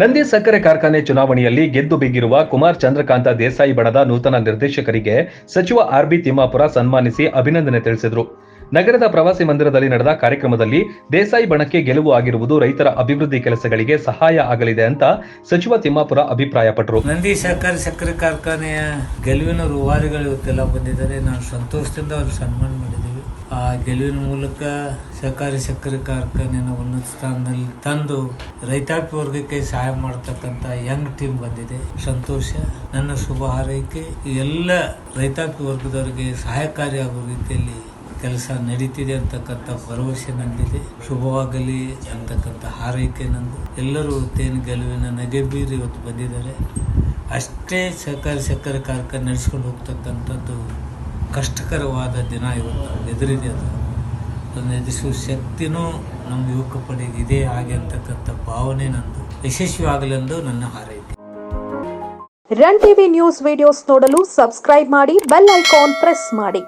ನಂದಿ ಸಕ್ಕರೆ ಕಾರ್ಖಾನೆ ಚುನಾವಣೆಯಲ್ಲಿ ಗೆದ್ದು ಬಿಗಿರುವ ಕುಮಾರ್ ಚಂದ್ರಕಾಂತ ದೇಸಾಯಿ ಬಣದ ನೂತನ ನಿರ್ದೇಶಕರಿಗೆ ಸಚಿವ ಆರ್ಬಿ ತಿಮ್ಮಾಪುರ ಸನ್ಮಾನಿಸಿ ಅಭಿನಂದನೆ ತಿಳಿಸಿದರು. ನಗರದ ಪ್ರವಾಸಿ ಮಂದಿರದಲ್ಲಿ ನಡೆದ ಕಾರ್ಯಕ್ರಮದಲ್ಲಿ ದೇಸಾಯಿ ಬಣಕ್ಕೆ ಗೆಲುವು ಆಗಿರುವುದು ರೈತರ ಅಭಿವೃದ್ಧಿ ಕೆಲಸಗಳಿಗೆ ಸಹಾಯ ಆಗಲಿದೆ ಅಂತ ಸಚಿವ ತಿಮ್ಮಾಪುರ ಅಭಿಪ್ರಾಯಪಟ್ಟರು. ನಂದಿ ಸಹಕಾರಿ ಸಕ್ಕರೆ ಕಾರ್ಖಾನೆಯ ಗೆಲುವಿನ ರೂವಾರಿಗಳು ಇವತ್ತೆಲ್ಲ ಬಂದಿದ್ದಾರೆ. ನಾನು ಸಂತೋಷದಿಂದ ಸನ್ಮಾನ ಮಾಡಿದ್ದೀವಿ ಆ ಗೆಲುವಿನ ಮೂಲಕ ಸಹಕಾರಿ ಸಕ್ಕರೆ ಕಾರ್ಖಾನೆಯನ್ನು ಉನ್ನತ ಸ್ಥಾನದಲ್ಲಿ ತಂದು ರೈತಾಪಿ ವರ್ಗಕ್ಕೆ ಸಹಾಯ ಮಾಡತಕ್ಕಂತ ಯಂಗ್ ಟೀಮ್ ಬಂದಿದೆ. ಸಂತೋಷ, ನನ್ನ ಶುಭ ಹಾರೈಕೆ ಎಲ್ಲ ರೈತಾಪಿ ವರ್ಗದವರಿಗೆ ಸಹಾಯಕಾರಿಯಾಗುವ ರೀತಿಯಲ್ಲಿ ಕೆಲಸ ನಡೀತಿದೆ ಅಂತಕ್ಕಂಥ ಭರವಸೆ ನಂದಿದೆ. ಶುಭವಾಗಲಿ ಅಂತಕ್ಕಂಥ ಹಾರೈಕೆ ನಂದು. ಎಲ್ಲರೂ ತೇನು ಗೆಲುವಿನ ನಗೆ ಬೀರಿ ಇವತ್ತು ಬಂದಿದ್ದಾರೆ. ಅಷ್ಟೇ ಸಹಕಾರಿ ಸಕ್ಕರೆ ಕಾರ್ಖಾನೆ ನಡೆಸ್ಕೊಂಡು ಹೋಗ್ತಕ್ಕಂಥದ್ದು ಕಷ್ಟಕರವಾದ ದಿನ ಇವತ್ತು. ಎದುರಿದೆ ಅದು. ಅದನ್ನು ಎದುರಿಸುವ ಶಕ್ತಿನೂ ನಮ್ಮ ಯುವಕ ಪಡೆಗೆ ಇದೆ ಹಾಗೆ ಅಂತಕ್ಕಂಥ ಭಾವನೆ ನಂದು. ಯಶಸ್ವಿ ಆಗಲೆಂದು ನನ್ನ ಹಾರೈಕೆ. ರನ್ ಟಿವಿ ನ್ಯೂಸ್ ವಿಡಿಯೋಸ್ ನೋಡಲು ಸಬ್ಸ್ಕ್ರೈಬ್ ಮಾಡಿ, ಬೆಲ್ ಐಕಾನ್ ಪ್ರೆಸ್ ಮಾಡಿ.